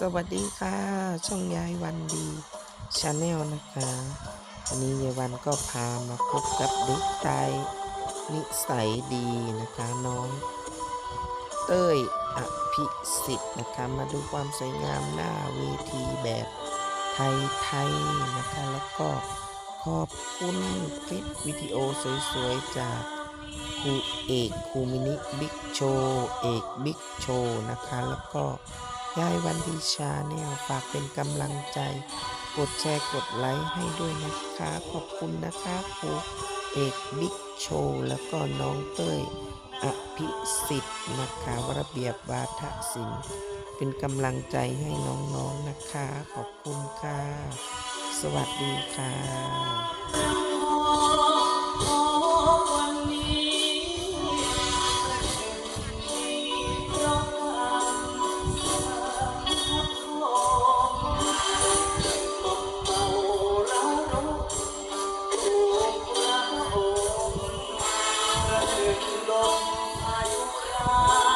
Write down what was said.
สวัสดีค่ะ ช่องยายวันดีชาแนลนะคะวันนี้ยายวันก็พามาพบกับเด็กไทยนิสัยดีนะคะน้อง เต้ยอภิสิทธิ์นะคะมาดูความสวยงามหน้าเวทีแบบไทยๆนะคะแล้วก็ขอบคุณคลิปวิดีโอสวยๆจากครูเอกครูมินิบิ๊กโชว์เอกบิ๊กโชว์นะคะแล้วก็ ยายวันดีชาแนลฝากเป็นกำลังใจ กดแชร์กดไลค์ให้ด้วยนะคะ ขอบคุณนะคะครูเอกบิ๊กโชว์แล้วก็น้องเต้ยอภิสิทธิ์นะคะระเบียบวาทศิลป์เป็นกำลังใจให้น้องๆนนะคะ ขอบคุณค่ะ สวัสดีค่ะ ลมพายุครา